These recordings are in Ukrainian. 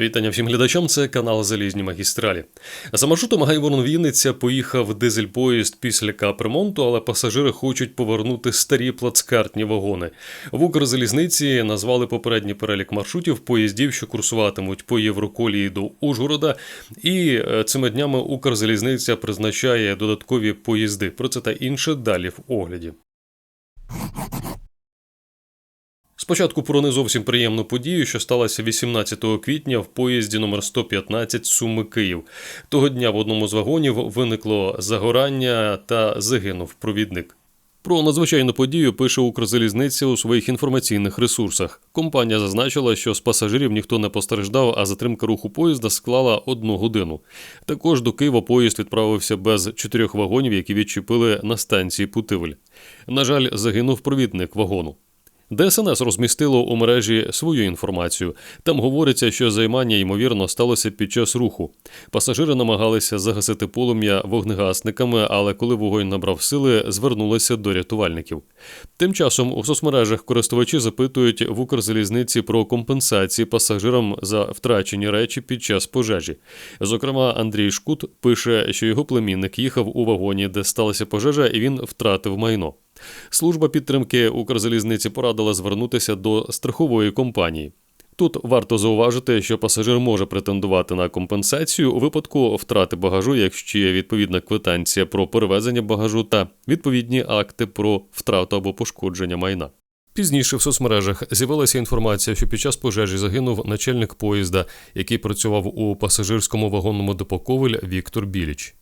Вітання всім глядачам. Це канал Залізні магістралі. За маршрутом Гайворон Вінниця поїхав дизель-поїзд після капремонту, але пасажири хочуть повернути старі плацкартні вагони. В Укрзалізниці назвали попередній перелік маршрутів поїздів, що курсуватимуть по Євроколії до Ужгорода. І е, цими днями Укрзалізниця призначає додаткові поїзди. Про це та інше далі в огляді. Спочатку про не зовсім приємну подію, що сталася 18 квітня в поїзді номер 115 Суми Київ. Того дня в одному з вагонів виникло загорання та загинув провідник. Про надзвичайну подію пише Укрзалізниця у своїх інформаційних ресурсах. Компанія зазначила, що з пасажирів ніхто не постраждав, а затримка руху поїзда склала одну годину. Також до Києва поїзд відправився без чотирьох вагонів, які відчепили на станції Путивль. На жаль, загинув провідник вагону. ДСНС розмістило у мережі свою інформацію. Там говориться, що займання ймовірно сталося під час руху. Пасажири намагалися загасити полум'я вогнегасниками, але коли вогонь набрав сили, звернулися до рятувальників. Тим часом у соцмережах користувачі запитують в Укрзалізниці про компенсації пасажирам за втрачені речі під час пожежі. Зокрема, Андрій Шкут пише, що його племінник їхав у вагоні, де сталася пожежа, і він втратив майно. Служба підтримки Укрзалізниці порадила звернутися до страхової компанії. Тут варто зауважити, що пасажир може претендувати на компенсацію у випадку втрати багажу, якщо є відповідна квитанція про перевезення багажу та відповідні акти про втрату або пошкодження майна. Пізніше в соцмережах з'явилася інформація, що під час пожежі загинув начальник поїзда, який працював у пасажирському вагонному депо Ковель Віктор Біліч.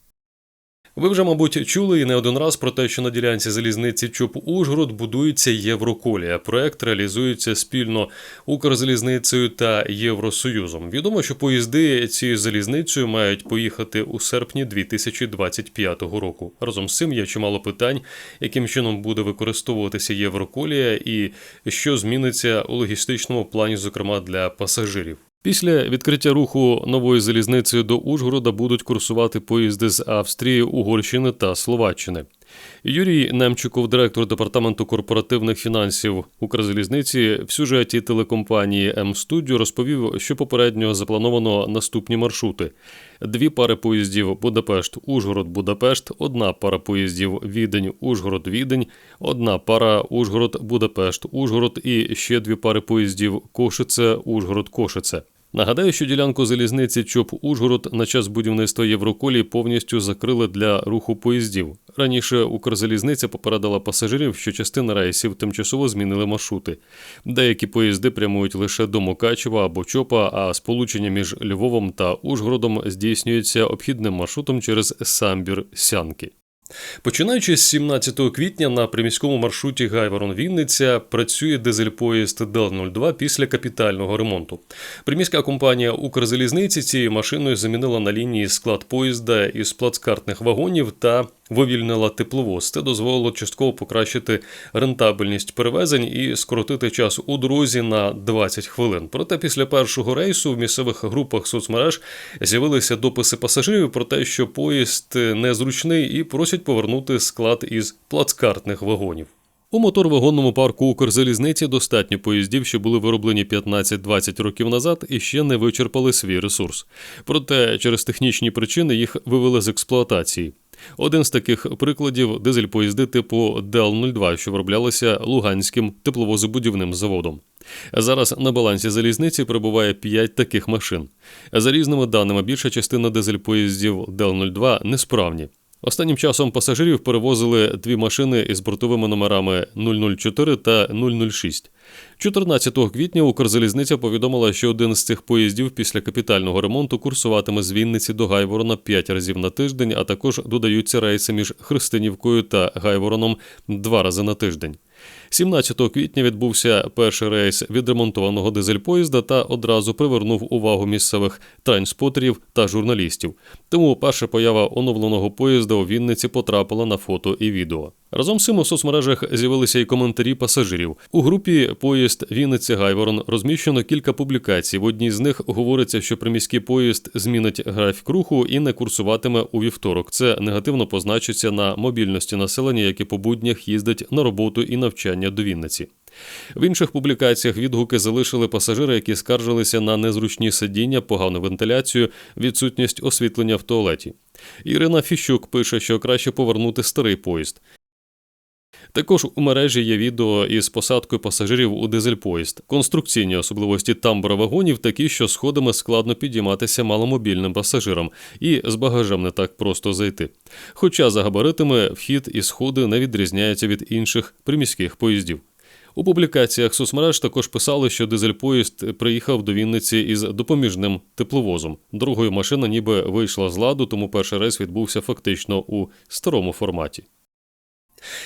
Ви вже, мабуть, чули і не один раз про те, що на ділянці залізниці ЧОП Ужгород будується Євроколія. Проект реалізується спільно Укрзалізницею та Євросоюзом. Відомо, що поїзди цією залізницею мають поїхати у серпні 2025 року. Разом з цим є чимало питань, яким чином буде використовуватися Євроколія і що зміниться у логістичному плані, зокрема для пасажирів. Після відкриття руху нової залізниці до Ужгорода будуть курсувати поїзди з Австрії, Угорщини та Словаччини. Юрій Немчуков, директор департаменту корпоративних фінансів Укрзалізниці, в сюжеті телекомпанії М-Студіо розповів, що попередньо заплановано наступні маршрути: дві пари поїздів Будапешт, Ужгород, Будапешт, одна пара поїздів Відень, Ужгород, Відень, одна пара Ужгород, Будапешт, Ужгород і ще дві пари поїздів Кошице, Ужгород, Кошице. Нагадаю, що ділянку залізниці ЧОП Ужгород на час будівництва Євроколії повністю закрили для руху поїздів. Раніше Укрзалізниця попередила пасажирів, що частина рейсів тимчасово змінили маршрути. Деякі поїзди прямують лише до Мукачева або Чопа, а сполучення між Львовом та Ужгородом здійснюється обхідним маршрутом через Самбір Сянки. Починаючи з 17 квітня на приміському маршруті Гайворон Вінниця працює дизель-поїзд Д-02 після капітального ремонту. Приміська компанія Укрзалізниці цією машиною замінила на лінії склад поїзда із плацкартних вагонів та вивільнила тепловоз. Це дозволило частково покращити рентабельність перевезень і скоротити час у дорозі на 20 хвилин. Проте після першого рейсу в місцевих групах соцмереж з'явилися дописи пасажирів про те, що поїзд незручний і просять повернути склад із плацкартних вагонів. У моторвагонному парку Укрзалізниці достатньо поїздів, що були вироблені 15-20 років назад і ще не вичерпали свій ресурс. Проте через технічні причини їх вивели з експлуатації. Один з таких прикладів дизель-поїзди типу ДЕЛ-02, що вироблялися Луганським тепловозобудівним заводом. Зараз на балансі залізниці перебуває 5 таких машин. За різними даними, більша частина дизель-поїздів ДЕЛ-02 несправні. Останнім часом пасажирів перевозили дві машини із бортовими номерами 004 та 006. 14 квітня Укрзалізниця повідомила, що один з цих поїздів після капітального ремонту курсуватиме з Вінниці до Гайворона 5 разів на тиждень, а також додаються рейси між Христинівкою та Гайвороном два рази на тиждень. 17 квітня відбувся перший рейс відремонтованого дизель-поїзда та одразу привернув увагу місцевих транспотерів та журналістів. Тому перша поява оновленого поїзда у Вінниці потрапила на фото і відео. Разом з цим у соцмережах з'явилися і коментарі пасажирів. У групі поїзд Вінниця Гайворон розміщено кілька публікацій. В одній з них говориться, що приміський поїзд змінить графік руху і не курсуватиме у вівторок. Це негативно позначиться на мобільності населення, яке по буднях їздить на роботу і навчання до Вінниці. В інших публікаціях відгуки залишили пасажири, які скаржилися на незручні сидіння, погану вентиляцію, відсутність освітлення в туалеті. Ірина Фіщук пише, що краще повернути старий поїзд. Також у мережі є відео із посадкою пасажирів у дизель-поїзд. Конструкційні особливості тамбура вагонів такі, що сходами складно підійматися маломобільним пасажирам, і з багажем не так просто зайти. Хоча за габаритами вхід і сходи не відрізняються від інших приміських поїздів. У публікаціях соцмереж також писали, що дизель-поїзд приїхав до Вінниці із допоміжним тепловозом. Другою машина ніби вийшла з ладу, тому перший рейс відбувся фактично у старому форматі.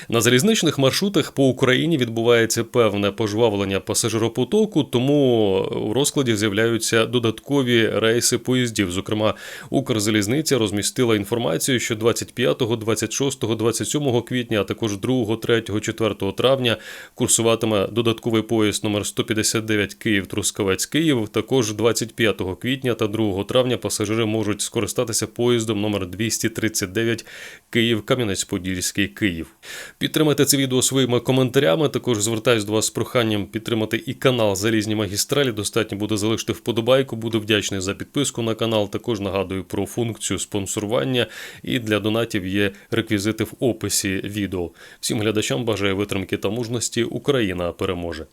На залізничних маршрутах по Україні відбувається певне пожвавлення пасажиропотоку, тому у розкладі з'являються додаткові рейси поїздів. Зокрема, Укрзалізниця розмістила інформацію, що 25, 26, 27 квітня, а також 2, 3, 4 травня курсуватиме додатковий поїзд номер 159 Київ Трускавець Київ. Також 25 квітня та 2 травня пасажири можуть скористатися поїздом номер 239 Київ Кам'янець-Подільський Київ. Підтримайте це відео своїми коментарями. Також звертаюсь до вас з проханням підтримати і канал Залізні магістралі. Достатньо буде залишити вподобайку. Буду вдячний за підписку на канал. Також нагадую про функцію спонсорування. І для донатів є реквізити в описі відео. Всім глядачам бажаю витримки та мужності. Україна переможе.